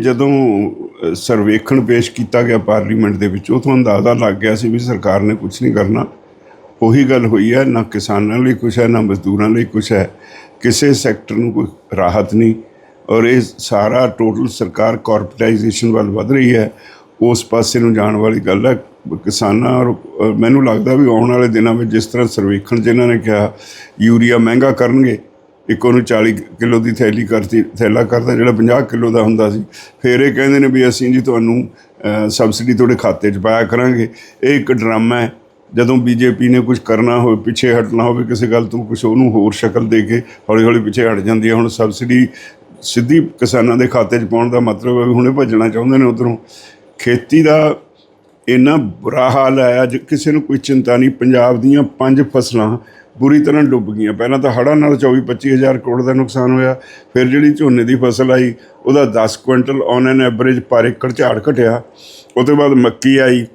ਜਦੋਂ ਸਰਵੇਖਣ ਪੇਸ਼ ਕੀਤਾ ਗਿਆ ਪਾਰਲੀਮੈਂਟ ਦੇ ਵਿੱਚ ਉਹ ਅੰਦਾਜ਼ਾ ਲੱਗ ਗਿਆ ਸੀ ਵੀ ਸਰਕਾਰ ਨੇ ਕੁਝ ਨਹੀਂ ਕਰਨਾ। ਉਹੀ ਗੱਲ ਹੋਈ ਹੈ, ਨਾ ਕਿਸਾਨਾਂ ਲਈ ਕੁਝ ਹੈ, ਨਾ ਮਜ਼ਦੂਰਾਂ ਲਈ ਕੁਝ ਹੈ। ਕਿਸੇ ਸੈਕਟਰ ਨੂੰ ਕੋਈ ਰਾਹਤ ਨਹੀਂ। ਔਰ ਇਹ ਸਾਰਾ ਟੋਟਲ ਸਰਕਾਰ ਕਾਰਪੋਰੇਟਾਈਜੇਸ਼ਨ ਵੱਲ ਵਧ ਰਹੀ ਹੈ। ਉਸ ਪਾਸੇ ਨੂੰ ਜਾਣ ਵਾਲੀ ਗੱਲ ਹੈ, ਕਿਸਾਨਾਂ ਔਰ ਮੈਨੂੰ ਲੱਗਦਾ ਵੀ ਆਉਣ ਵਾਲੇ ਦਿਨਾਂ ਵਿੱਚ ਜਿਸ ਤਰ੍ਹਾਂ ਸਰਵੇਖਣ ਜਿਨ੍ਹਾਂ ਨੇ ਕਿਹਾ, ਯੂਰੀਆ ਮਹਿੰਗਾ ਕਰਨਗੇ ਇੱਕ ਉਹਨੂੰ 40 ਕਿਲੋ ਦੀ ਥੈਲੀ ਕਰਤੀ, ਥੈਲਾ ਕਰਦਾ ਜਿਹੜਾ 50 ਕਿਲੋ ਦਾ ਹੁੰਦਾ ਸੀ। ਫਿਰ ਇਹ ਕਹਿੰਦੇ ਨੇ ਵੀ ਅਸੀਂ ਜੀ ਤੁਹਾਨੂੰ ਸਬਸਿਡੀ ਤੁਹਾਡੇ ਖਾਤੇ 'ਚ ਪਾਇਆ ਕਰਾਂਗੇ। ਇਹ ਇੱਕ ਡਰਾਮਾ ਹੈ। ਜਦੋਂ ਬੀਜੇਪੀ ਨੇ ਕੁਝ ਕਰਨਾ ਹੋਵੇ, ਪਿੱਛੇ ਹਟਣਾ ਹੋਵੇ, ਕਿਸੇ ਗੱਲ ਤੋਂ ਕੁਝ ਉਹਨੂੰ ਹੋਰ ਸ਼ਕਲ ਦੇ ਕੇ ਹੌਲੀ ਹੌਲੀ ਪਿੱਛੇ ਹਟ ਜਾਂਦੀ ਹੈ। ਹੁਣ ਸਬਸਿਡੀ ਸਿੱਧੀ ਕਿਸਾਨਾਂ ਦੇ ਖਾਤੇ 'ਚ ਪਾਉਣ ਦਾ ਮਤਲਬ ਹੈ ਵੀ ਹੁਣੇ ਭੱਜਣਾ ਚਾਹੁੰਦੇ ਨੇ ਉਧਰੋਂ। ਖੇਤੀ ਦਾ ਇੰਨਾ ਬੁਰਾ ਹਾਲ ਹੈ ਅੱਜ ਕਿਸੇ ਨੂੰ ਕੋਈ ਚਿੰਤਾ ਨਹੀਂ, ਪੰਜਾਬ ਦੀਆਂ ਪੰਜ ਫਸਲਾਂ ਬੁਰੀ ਤਰ੍ਹਾਂ ਡੁੱਬ ਗਈਆਂ। ਪਹਿਲਾਂ ਤਾਂ ਹੜ੍ਹਾਂ ਨਾਲ 24 25 ਹਜ਼ਾਰ ਕਰੋੜ ਦਾ ਨੁਕਸਾਨ ਹੋਇਆ ਫਿਰ ਜਿਹੜੀ ਝੋਨੇ ਦੀ ਫਸਲ ਆਈ ਉਹਦਾ 10 ਕੁਇੰਟਲ ਔਨ ਐਨ ਐਵਰੇਜ ਪਰ ਏਕੜ ਝਾੜ ਘਟਿਆ। ਉਹ ਤੋਂ ਬਾਅਦ ਮੱਕੀ ਆਈ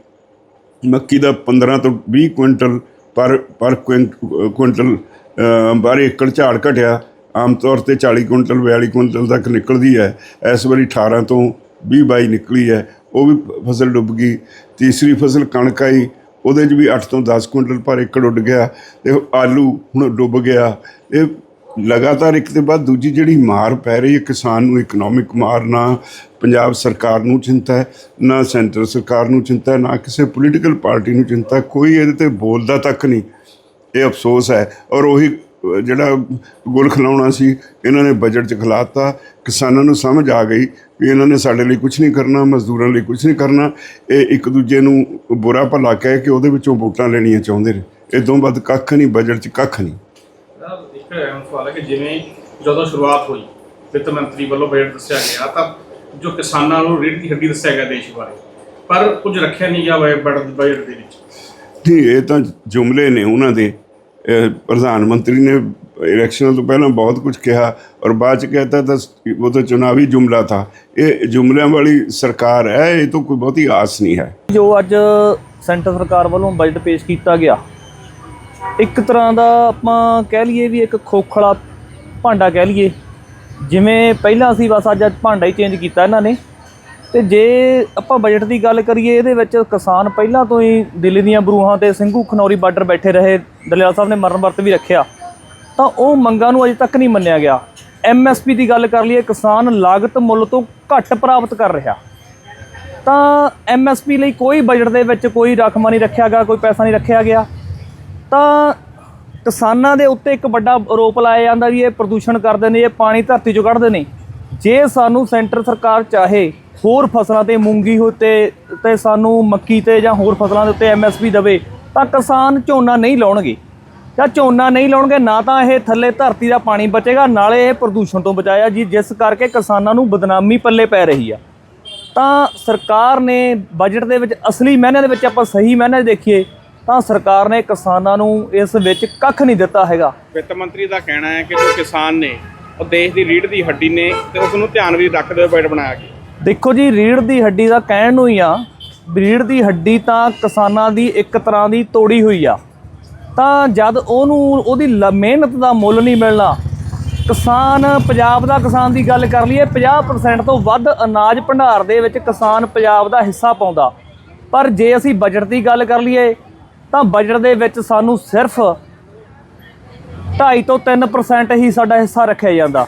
ਮੱਕੀ ਦਾ 15 ਤੋਂ 20 ਕੁਇੰਟਲ ਪਰ ਪਰ ਕੁਇੰਟਲ ਅ, ਏਕੜ ਝਾੜ ਘਟਿਆ। ਆਮ ਤੌਰ ਤੇ 40 ਕੁਇੰਟਲ 42 ਕੁਇੰਟਲ ਤੱਕ ਨਿਕਲਦੀ ਹੈ। ਇਸ ਵਾਰੀ 18 ਤੋਂ 20 22 ਨਿਕਲੀ ਹੈ। ਉਹ ਵੀ ਫਸਲ ਡੁੱਬ ਗਈ। ਤੀਸਰੀ ਫਸਲ ਕਣਕ ਆਈ। ਉਹਦੇ 'ਚ ਵੀ 8 ਤੋਂ 10 ਕੁਇੰਟਲ ਪਰ ਏਕੜ ਉੱਡ ਗਿਆ ਤੇ ਆਲੂ ਹੁਣ ਡੁੱਬ ਗਿਆ। ਇਹ ਲਗਾਤਾਰ ਇੱਕ ਤੇ ਬਾਅਦ ਦੂਜੀ ਜਿਹੜੀ ਮਾਰ ਪੈ ਰਹੀ ਹੈ, ਕਿਸਾਨ ਨੂੰ ਇਕਨੋਮਿਕ ਮਾਰ, ਨਾ ਪੰਜਾਬ ਸਰਕਾਰ ਨੂੰ ਚਿੰਤਾ ਹੈ, ਨਾ ਸੈਂਟਰ ਸਰਕਾਰ ਨੂੰ ਚਿੰਤਾ ਹੈ, ਨਾ ਕਿਸੇ ਪੋਲੀਟੀਕਲ ਪਾਰਟੀ ਨੂੰ ਚਿੰਤਾ ਕੋਈ ਇਹਦੇ ਤੇ ਬੋਲਦਾ ਤੱਕ ਨਹੀਂ। ਇਹ ਅਫਸੋਸ ਹੈ ਔਰ ਉਹੀ ਜਿਹੜਾ ਗੁਲ ਖਿਲਾਉਣਾ ਸੀ ਇਹਨਾਂ ਨੇ ਬਜਟ 'ਚ ਖਿਲਾਤਾ। ਕਿਸਾਨਾਂ ਨੂੰ ਸਮਝ ਆ ਗਈ ਵੀ ਇਹਨਾਂ ਨੇ ਸਾਡੇ ਲਈ ਕੁਝ ਨਹੀਂ ਕਰਨਾ ਮਜ਼ਦੂਰਾਂ ਲਈ ਕੁਝ ਨਹੀਂ ਕਰਨਾ। ਇਹ ਇੱਕ ਦੂਜੇ ਨੂੰ ਬੁਰਾ ਭਲਾ ਕਹਿ ਕੇ ਉਹਦੇ ਵਿੱਚੋਂ ਵੋਟਾਂ ਲੈਣੀਆਂ ਚਾਹੁੰਦੇ ਨੇ। ਇਹ ਤੋਂ ਵੱਧ ਕੱਖ ਨਹੀਂ ਬਜਟ 'ਚ ਕੱਖ ਨਹੀਂ। ਸਾਹਿਬ ਇੱਕ ਅਹਿਮ ਸਵਾਲ ਹੈ ਕਿ ਜਿਵੇਂ ਜਦੋਂ ਸ਼ੁਰੂਆਤ ਹੋਈ ਵਿੱਤ ਮੰਤਰੀ ਵੱਲੋਂ ਬਜਟ ਦੱਸਿਆ ਗਿਆ ਤਾਂ ਜੋ ਕਿਸਾਨਾਂ ਨੂੰ ਰੀੜ ਦੀ ਹੱਡੀ ਦੱਸਿਆ ਗਿਆ ਦੇਸ਼ ਬਾਰੇ। ਪਰ ਕੁਝ ਰੱਖਿਆ ਨਹੀਂ ਗਿਆ ਬਜਟ ਦੇ ਵਿੱਚ। ਇਹ ਤਾਂ ਜੁਮਲੇ ਨੇ ਉਹਨਾਂ ਦੇ। ਪ੍ਰਧਾਨ ਮੰਤਰੀ ਨੇ ਇਲੈਕਸ਼ਨਾਂ ਤੋਂ ਪਹਿਲਾਂ ਬਹੁਤ ਕੁਝ ਕਿਹਾ ਔਰ ਬਾਅਦ ਚ ਕਹਤਾ ਤਾਂ ਉਹ ਤਾਂ ਚੁਣਾਵੀ ਜੁਮਲਾ ਥਾ। ਇਹ ਜੁਮਲਿਆਂ ਵਾਲੀ ਸਰਕਾਰ ਹੈ, ਇਹ ਤੋਂ ਕੋਈ ਬਹੁਤੀ ਆਸ ਨਹੀਂ ਹੈ। ਜੋ ਅੱਜ ਸੈਂਟਰ ਸਰਕਾਰ ਵੱਲੋਂ ਬਜਟ ਪੇਸ਼ ਕੀਤਾ ਗਿਆ, ਇੱਕ ਤਰ੍ਹਾਂ ਦਾ ਆਪਾਂ ਕਹਿ ਲਈਏ ਵੀ ਇੱਕ ਖੋਖਲਾ ਭਾਂਡਾ ਕਹਿ ਲਈਏ। ਜਿਵੇਂ ਪਹਿਲਾਂ ਅਸੀਂ ਬਸ ਅੱਜ ਭਾਂਡਾ ਹੀ ਚੇਂਜ ਕੀਤਾ ਇਹਨਾਂ ਨੇ। ਤੇ ਜੇ ਆਪਾਂ ਬਜਟ ਦੀ ਗੱਲ ਕਰੀਏ, ਇਹਦੇ ਵਿੱਚ ਕਿਸਾਨ ਪਹਿਲਾਂ ਤੋਂ ਹੀ ਦਿੱਲੀ ਦੀਆਂ ਬਰੂਹਾਂ ਤੇ ਸਿੰਘੂ ਖਨੌਰੀ ਬਾਰਡਰ ਬੈਠੇ ਰਹੇ ਦਲਿਆਲ ਸਾਹਿਬ ਨੇ ਮਰਨ ਵਰਤ ਵੀ ਰੱਖਿਆ। ਤਾਂ ਉਹ ਮੰਗਾਂ ਨੂੰ ਅਜੇ ਤੱਕ ਨਹੀਂ ਮੰਨਿਆ ਗਿਆ। ਐਮਐਸਪੀ ਦੀ ਗੱਲ ਕਰ ਲਈਏ, ਕਿਸਾਨ ਲਾਗਤ ਮੁੱਲ ਤੋਂ ਘੱਟ ਪ੍ਰਾਪਤ ਕਰ ਰਿਹਾ। ਤਾਂ ਐਮਐਸਪੀ ਲਈ ਕੋਈ ਬਜਟ ਦੇ ਵਿੱਚ ਕੋਈ ਰਕਮਾ ਨਹੀਂ ਰੱਖਿਆ ਗਿਆ, ਕੋਈ ਪੈਸਾ ਨਹੀਂ ਰੱਖਿਆ ਗਿਆ। ਤਾਂ ਕਿਸਾਨਾਂ ਦੇ ਉੱਤੇ ਇੱਕ ਵੱਡਾ ਆਰੋਪ ਲਾਇਆ ਜਾਂਦਾ ਵੀ ਇਹ ਪ੍ਰਦੂਸ਼ਣ ਕਰਦੇ ਨੇ, ਇਹ ਪਾਣੀ ਧਰਤੀ 'ਚੋਂ ਕੱਢਦੇ ਨੇ। ਜੇ ਸਾਨੂੰ ਸੈਂਟਰ ਸਰਕਾਰ ਚਾਹੇ ਹੋਰ ਫਸਲਾਂ ਤੇ ਮੂੰਗੀ ਹੋ ਤੇ ਸਾਨੂੰ ਮੱਕੀ ਤੇ ਜਾਂ ਹੋਰ ਫਸਲਾਂ ਦੇ ਉੱਤੇ ਐਮਐਸਪੀ ਦੇਵੇ, ਤਾਂ ਕਿਸਾਨ ਝੋਨਾ ਨਹੀਂ ਲਾਉਣਗੇ। ਜਾਂ ਝੋਨਾ ਨਹੀਂ ਲਾਉਣਗੇ, ਨਾ ਤਾਂ ਇਹ ਥੱਲੇ ਧਰਤੀ ਦਾ ਪਾਣੀ ਬਚੇਗਾ, ਨਾਲੇ ਇਹ ਪ੍ਰਦੂਸ਼ਣ ਤੋਂ ਬਚਾਇਆ ਜੀ, ਜਿਸ ਕਰਕੇ ਕਿਸਾਨਾਂ ਨੂੰ ਬਦਨਾਮੀ ਪੱਲੇ ਪੈ ਰਹੀ ਆ। ਤਾਂ ਸਰਕਾਰ ਨੇ ਬਜਟ ਦੇ ਵਿੱਚ, ਅਸਲੀ ਮਾਇਨੇ ਦੇ ਵਿੱਚ ਆਪਾਂ ਸਹੀ ਮਾਇਨੇ ਦੇਖੀਏ, ਤਾਂ ਸਰਕਾਰ ਨੇ ਕਿਸਾਨਾਂ ਨੂੰ ਇਸ ਵਿੱਚ ਕੱਖ ਨਹੀਂ ਦਿੱਤਾ ਹੈਗਾ। ਵਿੱਤ ਮੰਤਰੀ ਦਾ ਕਹਿਣਾ ਹੈ ਕਿ ਜੋ ਕਿਸਾਨ ਨੇ ਉਹ ਦੇਸ਼ ਦੀ ਰੀੜ ਦੀ ਹੱਡੀ ਨੇ ਤੇ ਉਸ ਨੂੰ ਧਿਆਨ ਵੀ ਰੱਖਦੇ ਹੋਏ ਬਜਟ ਬਣਾਇਆ ਗਿਆ। ਦੇਖੋ ਜੀ ਰੀੜ ਦੀ ਹੱਡੀ ਦਾ ਕਹਿਣ ਨੂੰ ਹੀ ਆ ਰੀੜ ਦੀ ਹੱਡੀ ਤਾਂ ਕਿਸਾਨਾਂ ਦੀ ਇੱਕ ਤਰ੍ਹਾਂ ਦੀ ਤੋੜੀ ਹੋਈ ਆ। ਤਾਂ ਜਦ ਉਹਨੂੰ, ਉਹਦੀ ਲ- ਮਿਹਨਤ ਦਾ ਮੁੱਲ ਨਹੀਂ ਮਿਲਣਾ, ਕਿਸਾਨ, ਪੰਜਾਬ ਦਾ ਕਿਸਾਨ ਦੀ ਗੱਲ ਕਰ ਲਈਏ 50% ਤੋਂ ਵੱਧ ਅਨਾਜ ਭੰਡਾਰ ਦੇ ਵਿੱਚ ਕਿਸਾਨ ਪੰਜਾਬ ਦਾ ਹਿੱਸਾ ਪਾਉਂਦਾ। ਪਰ ਜੇ ਅਸੀਂ ਬਜਟ ਦੀ ਗੱਲ ਕਰ ਲਈਏ, ਤਾਂ ਬਜਟ ਦੇ ਵਿੱਚ ਸਾਨੂੰ ਸਿਰਫ 2.5 ਤੋਂ 3% ਹੀ ਸਾਡਾ ਹਿੱਸਾ ਰੱਖਿਆ ਜਾਂਦਾ।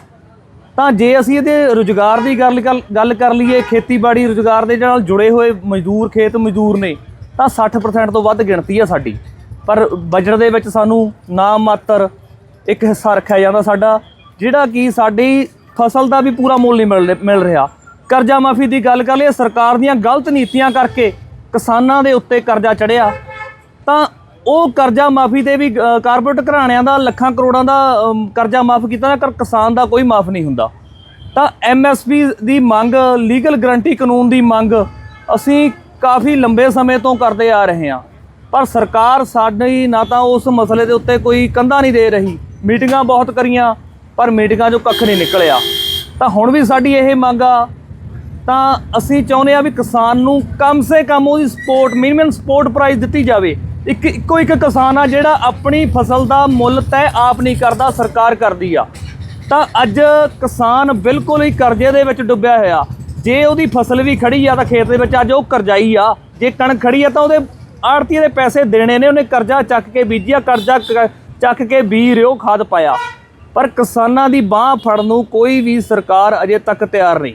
ਤਾਂ ਜੇ ਅਸੀਂ ਇਹਦੇ ਰੁਜ਼ਗਾਰ ਦੀ ਗੱਲ ਗੱਲ- ਗੱਲ ਕਰ ਲਈਏ, ਖੇਤੀਬਾੜੀ ਰੁਜ਼ਗਾਰ ਦੇ ਨਾਲ ਜੁੜੇ ਹੋਏ ਮਜ਼ਦੂਰ, ਖੇਤ ਮਜ਼ਦੂਰ ਨੇ, ਤਾਂ 60% ਤੋਂ ਵੱਧ ਗਿਣਤੀ ਆ ਸਾਡੀ। ਪਰ ਬਜਟ ਦੇ ਵਿੱਚ ਸਾਨੂੰ ਨਾਮ ਮਾਤਰ ਇੱਕ ਹਿੱਸਾ ਰੱਖਿਆ ਜਾਂਦਾ ਸਾਡਾ, ਜਿਹੜਾ ਕਿ ਸਾਡੀ ਫਸਲ ਦਾ ਵੀ ਪੂਰਾ ਮੁੱਲ ਨਹੀਂ ਮਿਲ ਮਿਲ ਰਿਹਾ। ਕਰਜ਼ਾ ਮਾਫੀ ਦੀ ਗੱਲ ਕਰ ਲਈਏ, ਸਰਕਾਰ ਦੀਆਂ ਗਲਤ ਨੀਤੀਆਂ ਕਰਕੇ ਕਿਸਾਨਾਂ ਦੇ ਉੱਤੇ ਕਰਜ਼ਾ ਚੜਿਆ ਤਾਂ ਉਹ ਕਰਜ਼ਾ ਮਾਫੀ ਤੇ ਵੀ ਕਾਰਪੋਰੇਟ ਘਰਾਣਿਆਂ ਦਾ, ਲੱਖਾਂ ਕਰੋੜਾਂ ਦਾ ਕਰਜ਼ਾ ਮਾਫ ਕੀਤਾ ਨਾ, ਕਰ ਕਿਸਾਨ ਦਾ ਕੋਈ ਮਾਫ ਨਹੀਂ ਹੁੰਦਾ। ਤਾਂ ਐਮਐਸਪੀ ਦੀ ਮੰਗ, ਲੀਗਲ ਗਰੰਟੀ ਕਾਨੂੰਨ ਦੀ ਮੰਗ, ਅਸੀਂ ਕਾਫੀ ਲੰਬੇ ਸਮੇਂ ਤੋਂ ਕਰਦੇ ਆ ਰਹੇ ਹਾਂ। ਪਰ ਸਰਕਾਰ ਸਾਡੀ ਨਾ ਤਾਂ ਉਸ ਮਸਲੇ ਦੇ ਉੱਤੇ ਕੋਈ ਕੰਧਾ ਨਹੀਂ ਦੇ ਰਹੀ। ਮੀਟਿੰਗਾਂ ਬਹੁਤ ਕਰੀਆਂ, ਪਰ ਮੀਟਿੰਗਾਂ 'ਚੋਂ ਕੱਖ ਨਹੀਂ ਨਿਕਲਿਆ। ਤਾਂ ਹੁਣ ਵੀ ਸਾਡੀ ਇਹ ਮੰਗ ਆ। ਤਾਂ ਅਸੀਂ ਚਾਹੁੰਦੇ ਆ ਵੀ ਕਿਸਾਨ ਨੂੰ ਕਮ ਸੇ ਕਮ ਉਹਦੀ ਸਪੋਰਟ, ਮਿਨੀਮਮ ਸਪੋਰਟ ਪ੍ਰਾਈਸ ਦਿੱਤੀ ਜਾਵੇ। ਇੱਕ ਇੱਕੋ ਇੱਕ ਕਿਸਾਨ ਆ ਜਿਹੜਾ ਆਪਣੀ ਫਸਲ ਦਾ ਮੁੱਲ ਤੈਅ ਆਪ ਨਹੀਂ ਕਰਦਾ, ਸਰਕਾਰ ਕਰਦੀ ਆ। ਤਾਂ ਅੱਜ ਕਿਸਾਨ ਬਿਲਕੁਲ ਹੀ ਕਰਜ਼ੇ ਦੇ ਵਿੱਚ ਡੁੱਬਿਆ ਹੋਇਆ। ਜੇ ਉਹਦੀ ਫਸਲ ਵੀ ਖੜੀ ਆ ਤਾਂ ਖੇਤ ਦੇ ਵਿੱਚ ਅੱਜ ਉਹ ਕਰਜ਼ਾਈ ਆ। ਜੇ ਕਣਕ ਖੜੀ ਆ ਤਾਂ ਉਹਦੇ ਆੜਤੀ ਦੇ ਪੈਸੇ ਦੇਣੇ ਨੇ, ਉਹਨੇ ਕਰਜ਼ਾ ਚੱਕ ਕੇ ਬੀਜਿਆ, ਕਰਜ਼ਾ ਕ- ਚੱਕ ਕੇ ਬੀ ਰਿਓ ਖਾਦ ਪਾਇਆ। ਪਰ ਕਿਸਾਨਾਂ ਦੀ ਬਾਹ ਫੜਨ ਨੂੰ ਕੋਈ ਵੀ ਸਰਕਾਰ ਅਜੇ ਤੱਕ ਤਿਆਰ ਨਹੀਂ।